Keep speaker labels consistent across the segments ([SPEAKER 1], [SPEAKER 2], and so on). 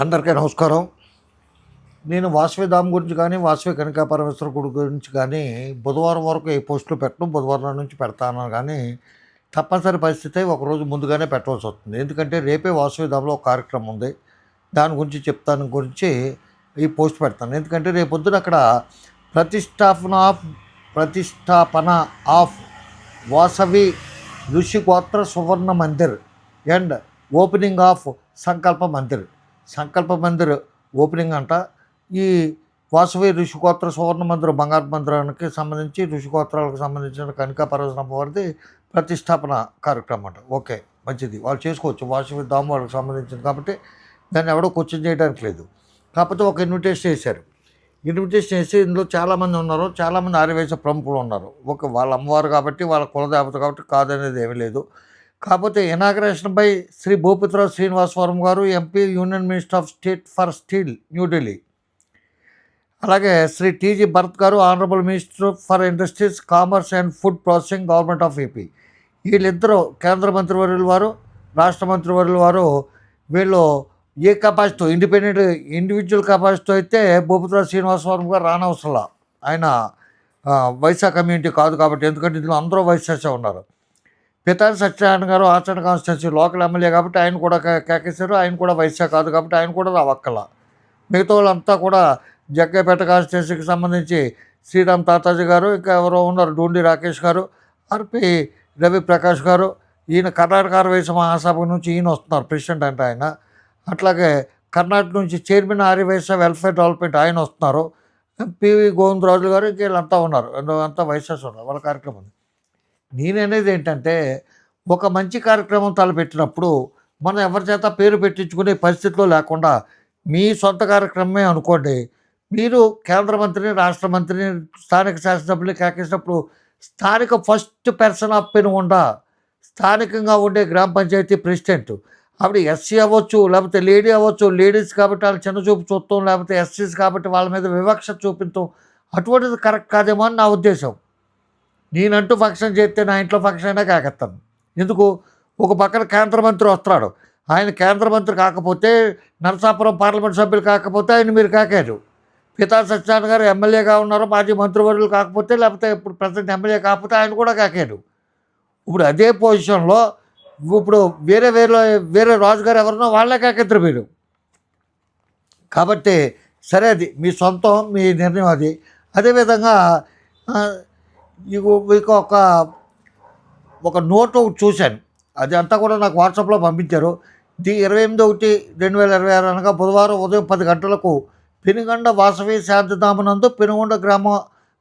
[SPEAKER 1] అందరికీ నమస్కారం. నేను వాసవి ధామ్ గురించి కానీ వాసవి కనికా పరమేశ్వర గుడి గురించి కానీ బుధవారం వరకు ఏ పోస్టులు పెట్టను. బుధవారం నుంచి పెడతాను కానీ తప్పనిసరి పరిస్థితి ఒకరోజు ముందుగానే పెట్టవలసి వస్తుంది. ఎందుకంటే రేపే వాసవి ధామ్లో ఒక కార్యక్రమం ఉంది. దాని గురించి చెప్తాను. గురించి ఈ పోస్ట్ పెడతాను. ఎందుకంటే రేపు పొద్దున అక్కడ ప్రతిష్టాపన ఆఫ్ ప్రతిష్టాపన of Vasavi Rishigotra Suvarna Mandir and opening of Sankalpa Mandir. Sankalpa Mandir opening అంట. ఈ వాసవి ఋషికోత్ర సువర్ణ మందిరం బంగారు మందిరానికి సంబంధించి ఋషికోత్రాలకు సంబంధించిన కనికా పరవశనం వారిది ప్రతిష్టాపన కార్యక్రమం అంట. ఓకే మంచిది. వాళ్ళు చేసుకోవచ్చు. వాసవి దాము వాళ్ళకి సంబంధించింది కాబట్టి దాన్ని ఎవడో క్వశ్చన్ చేయడానికి లేదు. కాకపోతే ఒక ఇన్విటేషన్ వేశారు. ఇన్విటేషన్ వేసి ఇందులో చాలామంది ఉన్నారు. చాలామంది ఆర్యవేశ ప్రముఖులు ఉన్నారు. ఒక వాళ్ళ అమ్మవారు కాబట్టి వాళ్ళ కులదేవత కాబట్టి కాదనేది ఏమీ లేదు. కాకపోతే ఇనాగ్రేషన్పై Shri Bhupathirao Srinivasavaram garu MP union minister of state for steel New Delhi అలాగే Shri TG Bharath garu honourable minister for industries commerce and food processing government of AP. వీళ్ళిద్దరూ కేంద్ర మంత్రివర్యుల వారు రాష్ట్ర మంత్రివర్యుల వారు వీళ్ళు ఏ కెపాసిటీ ఇండిపెండెంట్ ఇండివిజువల్ కెపాసిటీ అయితే భూపతిరావు శ్రీనివాసవరం గారు రానవసరంలా ఆయన వైసా వైశా కమ్యూనిటీ కాదు కాబట్టి ఎందుకంటే ఇందులో అందరూ వైశాసే ఉన్నారు. పితాని సత్యనారాయణ గారు ఆచరణ కాన్స్టిట్యున్సీ లోకల్ ఎమ్మెల్యే కాబట్టి ఆయన కూడా కేకేశారు. ఆయన కూడా వైశ్య కాదు కాబట్టి ఆయన కూడా రావక్కల. మిగతా వాళ్ళంతా కూడా జగ్గపేట కాన్స్టిట్యున్సీకి సంబంధించి శ్రీరామ్ తాతాజీ గారు ఇంకా ఎవరో ఉన్నారు డూండి రాకేష్ గారు ఆర్పి రవి ప్రకాష్ గారు. ఈయన కర్ణాటక ఆర్యవైశ్య మహాసభ నుంచి ఈయన వస్తున్నారు ప్రెసిడెంట్ అంటే ఆయన. అట్లాగే కర్ణాటక నుంచి చైర్మన్ ఆర్యవైశ్య వెల్ఫేర్ డెవలప్మెంట్ ఆయన వస్తున్నారు. పివి గోవిందరాజు గారు ఇంక వీళ్ళంతా ఉన్నారు అంతా వైశ్యాస్ ఉన్నారు. వాళ్ళ కార్యక్రమం ఉంది. నేననేది ఏంటంటే ఒక మంచి కార్యక్రమం తలపెట్టినప్పుడు మనం ఎవరి చేత పేరు పెట్టించుకునే పరిస్థితిలో లేకుండా మీ సొంత కార్యక్రమమే అనుకోండి. మీరు కేంద్ర మంత్రిని రాష్ట్ర మంత్రిని స్థానిక శాసనసభ్యులు కేకేసినప్పుడు స్థానిక ఫస్ట్ పర్సన్ ఆఫ్ పెనుగొండ స్థానికంగా ఉండే గ్రామ పంచాయతీ ప్రెసిడెంట్ ఆవిడ ఎస్సీ అవ్వచ్చు లేకపోతే లేడీ అవ్వచ్చు లేడీస్ కాబట్టి వాళ్ళు చిన్న చూపు చూస్తాం లేకపోతే ఎస్సీస్ కాబట్టి వాళ్ళ మీద వివక్ష చూపించడం అటువంటిది కరెక్ట్ కాదేమో అని నా ఉద్దేశం. నేనంటూ ఫంక్షన్ చేస్తే నా ఇంట్లో ఫంక్షన్ అయినా కాకెత్తాను. ఎందుకు? ఒక పక్కన కేంద్ర మంత్రి వస్తున్నాడు ఆయన కేంద్ర మంత్రి కాకపోతే నరసాపురం పార్లమెంట్ సభ్యులు కాకపోతే ఆయన మీరు కాకారు. పితా సత్యనారాయణ గారు ఎమ్మెల్యేగా ఉన్నారు మాజీ మంత్రివర్యులు కాకపోతే లేకపోతే ఇప్పుడు ప్రజెంట్ ఎమ్మెల్యే కాకపోతే ఆయన కూడా కాకారు. ఇప్పుడు అదే పొజిషన్లో ఇప్పుడు వేరే వేరే వేరే రాజుగారు ఎవరినో వాళ్ళే కాకెత్తరు మీరు. కాబట్టి సరే అది మీ సొంతం మీ నిర్ణయం అది. అదేవిధంగా మీకు ఒక ఒక నోట్ ఒకటి చూశాను. అది అంతా కూడా నాకు వాట్సాప్లో పంపించారు. ది ఇరవై ఎనిమిది ఒకటి రెండు వేల ఇరవై ఆరు అనగా బుధవారం ఉదయం పది గంటలకు పెనుగొండ వాసవి శాంతిధామనందు పెనుగొండ గ్రామ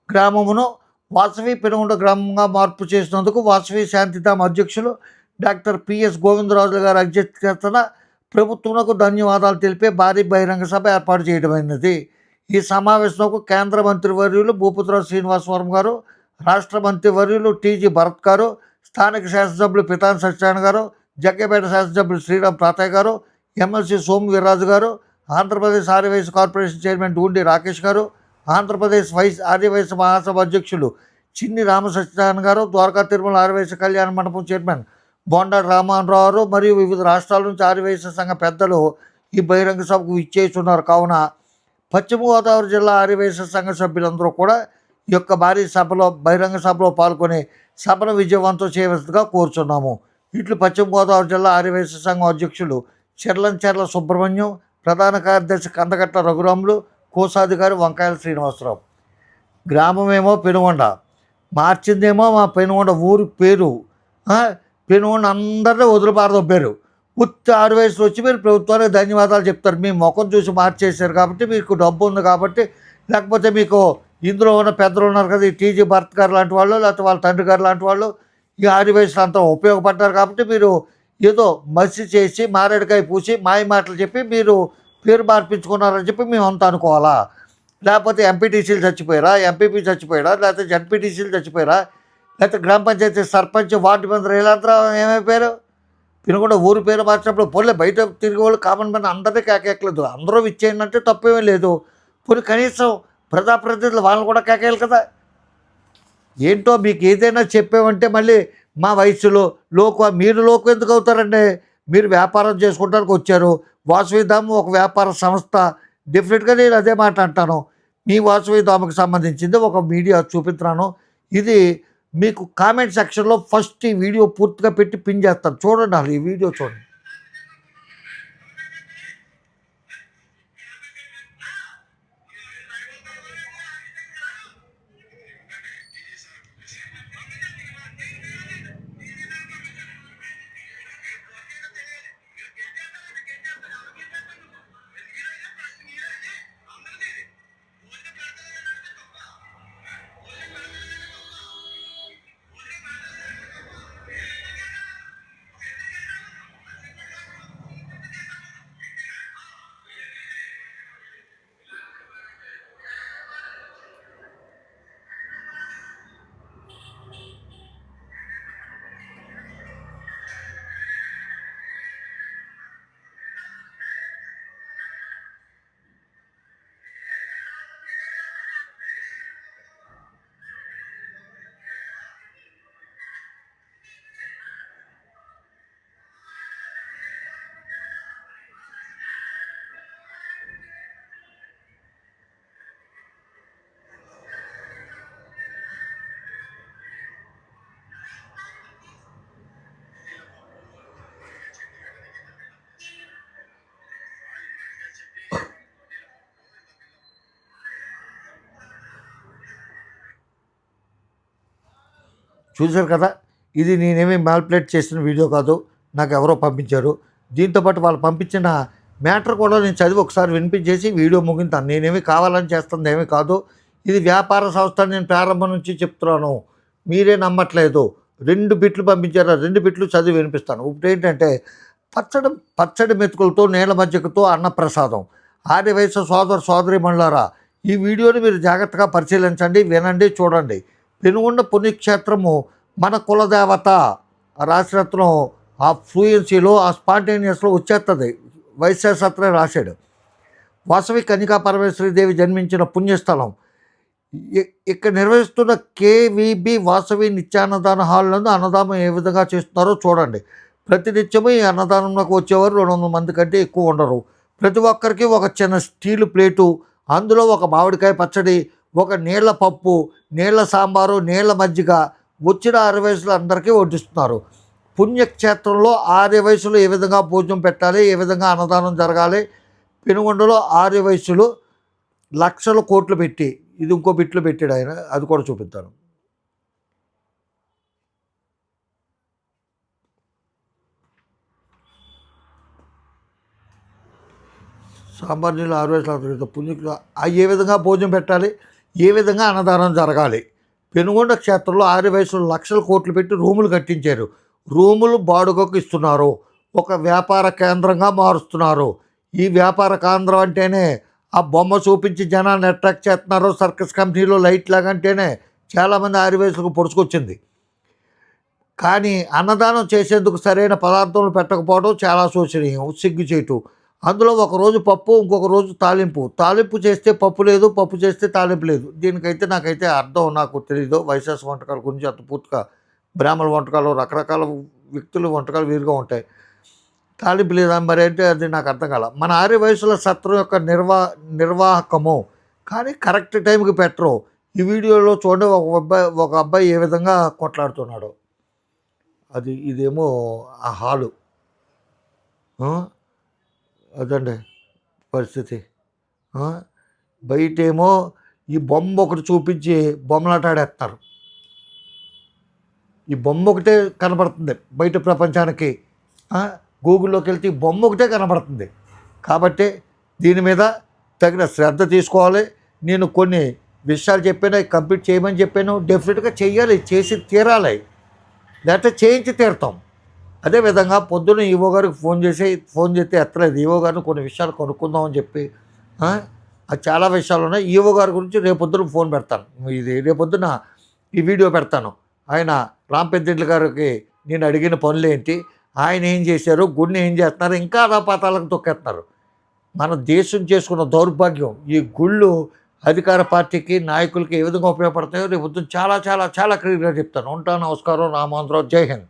[SPEAKER 1] గ్రామమును వాసవి పెనుగొండ గ్రామంగా మార్పు చేసినందుకు వాసవి శాంతిధామ అధ్యక్షులు డాక్టర్ పిఎస్ గోవిందరాజు గారి అధ్యక్షతన ప్రభుత్వంకు ధన్యవాదాలు తెలిపే భారీ బహిరంగ సభ ఏర్పాటు చేయడమైనది. ఈ సమావేశంకు కేంద్ర మంత్రివర్యులు భూపతిరావు శ్రీనివాసవరం గారు రాష్ట్ర మంత్రివర్యులు టీజీ భరత్ గారు స్థానిక శాసనసభ్యులు పితాన్ సత్యనారాయణ గారు జగ్గపేట శాసనసభ్యులు శ్రీరామ్ తాతయ్య గారు MLC Somu Veerraju garu Andhra Pradesh Arya Vaishya corporation chairman Dundi Rakesh garu Andhra Pradesh vice Aryavysya మహాసభ అధ్యక్షులు చిన్ని రామసత్యనారాయణ గారు ద్వారకా తిరుమల ఆర్యవైశ్య కళ్యాణ మండపం చైర్మన్ బోండా రామారావు రావు మరియు వివిధ రాష్ట్రాల నుంచి ఆర్యవైశ్య సంఘ పెద్దలు ఈ బహిరంగ సభకు ఇచ్చేస్తున్నారు కావున పశ్చిమ గోదావరి జిల్లా ఆర్యవైశ్య సంఘ సభ్యులందరూ కూడా యొక్క భారీ సభలో బహిరంగ సభలో పాల్గొని సభను విజయవంతం చేయవలసిందిగా కోరుచున్నాము. ఇట్లు పశ్చిమ గోదావరి జిల్లా ఆర్యవైశ్య సంఘం అధ్యక్షులు చెర్లంచెర్ల సుబ్రహ్మణ్యం ప్రధాన కార్యదర్శి కందగట్ల రఘురాములు కోశాధికారి వంకాయల శ్రీనివాసరావు. గ్రామమేమో పెనుగొండ. మార్చిందేమో మా పెనుగొండ ఊరి పేరు. పెనుగొండ అందరినీ వదిలిపారదొబ్బారు. ఉత్తి ఆరు వయసులో వచ్చి మీరు ప్రభుత్వానికి ధన్యవాదాలు చెప్తారు. మీ ముఖం చూసి మార్చేశారు కాబట్టి మీకు డబ్బు ఉంది కాబట్టి లేకపోతే మీకు ఇందులో ఉన్న పెద్దలు ఉన్నారు కదా ఈ టీజీ భర్త్ గారు లాంటి వాళ్ళు లేకపోతే వాళ్ళ తండ్రి గారు లాంటి వాళ్ళు ఈ ఆరు అంతా ఉపయోగపడ్డారు కాబట్టి మీరు ఏదో మసి చేసి మారేడుకాయ పూసి మాయ మాటలు చెప్పి మీరు పేరు మార్పించుకున్నారని చెప్పి మేము అంతా అనుకోవాలా? లేకపోతే ఎంపీటీసీలు చచ్చిపోయారా? ఎంపీపీ చచ్చిపోయారా లేకపోతే జడ్పీటీసీలు చచ్చిపోయారా? లేకపోతే గ్రామ పంచాయతీ సర్పంచ్ వార్డు మెంబర్ వీళ్ళంతా ఏమైపోయారు? తినకుండా ఊరు పేరు మార్చినప్పుడు పోలే బయట తిరిగే వాళ్ళు కామన్ మ్యాన్ అందరినీ కేకెక్కలేదు అందరూ ఇచ్చేయండి అంటే తప్పేమీ లేదు. పోనీ కనీసం ప్రజాప్రతినిధులు వాళ్ళని కూడా కేకేయాలి కదా. ఏంటో మీకు ఏదైనా చెప్పామంటే మళ్ళీ మా వయసులో లోకు మీరు లోకు ఎందుకు అవుతారండి? మీరు వ్యాపారం చేసుకోవడానికి వచ్చారు. వాసవిధాము ఒక వ్యాపార సంస్థ. డెఫినెట్గా నేను అదే మాట అంటాను. మీ వాసవిధామకు సంబంధించింది ఒక మీడియా చూపిస్తున్నాను. ఇది మీకు కామెంట్ సెక్షన్లో ఫస్ట్ ఈ వీడియో పూర్తిగా పెట్టి పిన్ చేస్తాను. చూడండి అసలు ఈ వీడియో చూడండి. చూశారు కదా? ఇది నేనేమీ మ్యాల్ప్లేట్ చేసిన వీడియో కాదు. నాకు ఎవరో పంపించారు. దీంతోపాటు వాళ్ళు పంపించిన మ్యాటర్ కూడా నేను చదివి ఒకసారి వినిపించేసి వీడియో ముగింతాను నేనేమి కావాలని చేస్తుంది ఏమీ కాదు. ఇది వ్యాపార సంస్థ నేను ప్రారంభం నుంచి చెప్తున్నాను. మీరే నమ్మట్లేదు. రెండు బిట్లు పంపించారు. రెండు బిట్లు చదివి వినిపిస్తాను. ఇప్పుడు ఏంటంటే పచ్చడి పచ్చడి మెతుకులతో నీళ్ళ మజ్జిగతో అన్నప్రసాదం. ఆర్య వయసు సోదర సోదరి మండలారా ఈ వీడియోని మీరు జాగ్రత్తగా పరిశీలించండి వినండి చూడండి. పెనుగొండ పుణ్యక్షేత్రము మన కులదేవత ఆ ఆ ఫ్లూయెన్సీలో ఆ స్పాంటేనియస్లో వచ్చేస్తుంది వైశ్యసత్రే రాశాడు. వాసవి కనికా పరమేశ్వరి దేవి జన్మించిన పుణ్యస్థలం. ఇక్కడ నిర్వహిస్తున్న కేవీబి వాసవి నిత్యాన్నదాన హాల్ నందు అన్నదానం ఏ విధంగా చేస్తున్నారో చూడండి. ప్రతినిత్యము ఈ అన్నదానంలోకి వచ్చేవారు రెండు వందల మంది కంటే ఎక్కువ ఉండరు. ప్రతి ఒక్కరికి ఒక చిన్న స్టీల్ ప్లేటు అందులో ఒక మామిడికాయ పచ్చడి ఒక నీళ్ళ పప్పు నీళ్ళ సాంబారు నీళ్ళ మజ్జిగ వచ్చిన ఆరు వయసులు అందరికీ వడ్డిస్తున్నారు. పుణ్యక్షేత్రంలో ఆర్య వయసులో ఏ విధంగా భోజనం పెట్టాలి ఏ విధంగా అన్నదానం జరగాలి పెనుగొండలో ఆర్య వయసులు లక్షల కోట్లు పెట్టి ఇది ఇంకో బిట్లు పెట్టాడు ఆయన అది కూడా చూపిస్తాను సాంబార్ నీళ్ళు ఆరు వయసులు పుణ్యకు ఏ విధంగా భోజనం పెట్టాలి ఏ విధంగా అన్నదానం జరగాలి? పెనుగొండ క్షేత్రంలో ఆరు వయసులో లక్షల కోట్లు పెట్టి రూములు కట్టించారు. రూములు బాడుగకు ఇస్తున్నారు. ఒక వ్యాపార కేంద్రంగా మారుస్తున్నారు. ఈ వ్యాపార కేంద్రం అంటేనే ఆ బొమ్మ చూపించి జనాన్ని అట్రాక్ట్ చేస్తున్నారు సర్కస్ కంపెనీలో లైట్ లాగా అంటేనే చాలామంది ఆరు వయసులకు పొడుచుకొచ్చింది. కానీ అన్నదానం చేసేందుకు సరైన పదార్థాలు పెట్టకపోవడం చాలా శోచనీయం. సిగ్గు చేయటం అందులో ఒక రోజు పప్పు ఇంకొక రోజు తాలింపు. తాలింపు చేస్తే పప్పు లేదు పప్పు చేస్తే తాలింపు లేదు. దీనికైతే నాకైతే అర్థం నాకు తెలియదు వైశాస వంటకాల గురించి అంత పూర్తిగా బ్రాహ్మణ వంటకాలు రకరకాల వ్యక్తుల వంటకాలు వేరుగా ఉంటాయి. తాలింపు లేదా మరి అంటే అది నాకు అర్థం కాల. మన ఆర్య వయసులో సత్రం యొక్క నిర్వా నిర్వాహకము. కానీ కరెక్ట్ టైంకి పెట్టరు. ఈ వీడియోలో చూడండి ఒక అబ్బాయి ఒక అబ్బాయి ఏ విధంగా కొట్లాడుతున్నాడు. అది ఇదేమో ఆ హాలు. అదండి పరిస్థితి. బయటేమో ఈ బొమ్మ ఒకటి చూపించి బొమ్మలాటాడేస్తారు ఈ బొమ్మ ఒకటే కనబడుతుంది బయట ప్రపంచానికి. గూగుల్లోకి వెళ్తే ఈ బొమ్మ ఒకటే కనబడుతుంది. కాబట్టి దీని మీద తగిన శ్రద్ధ తీసుకోవాలి. నేను కొన్ని విషయాలు చెప్పాను కంప్లీట్ చేయమని చెప్పాను. డెఫినెట్గా చేయాలి చేసి తీరాలి. లేకపోతే చేయించి తీరుతాం. అదేవిధంగా పొద్దున్న ఈవో గారికి ఫోన్ చేసి ఫోన్ చేస్తే ఎత్తలేదు. ఈవో గారిని కొన్ని విషయాలు కొనుక్కుందామని చెప్పి చాలా విషయాలు ఉన్నాయి. ఈవో గారి గురించి రేపొద్దున ఫోన్ పెడతాను. ఇది రేపొద్దున ఈ వీడియో పెడతాను. ఆయన రాంపెద్దింట్ల గారికి నేను అడిగిన పనులు ఏంటి? ఆయన ఏం చేశారు? గుడిని ఏం చేస్తున్నారు? ఇంకా అధాపాతాలకు తొక్కేస్తున్నారు. మన దేశం చేసుకున్న దౌర్భాగ్యం ఈ గుళ్ళు అధికార పార్టీకి నాయకులకి ఏ విధంగా ఉపయోగపడతాయో రేపు చాలా చాలా చాలా క్లియర్గా చెప్తాను. ఉంటాను నమస్కారం. రామాంధ్రరావు జై హింద్.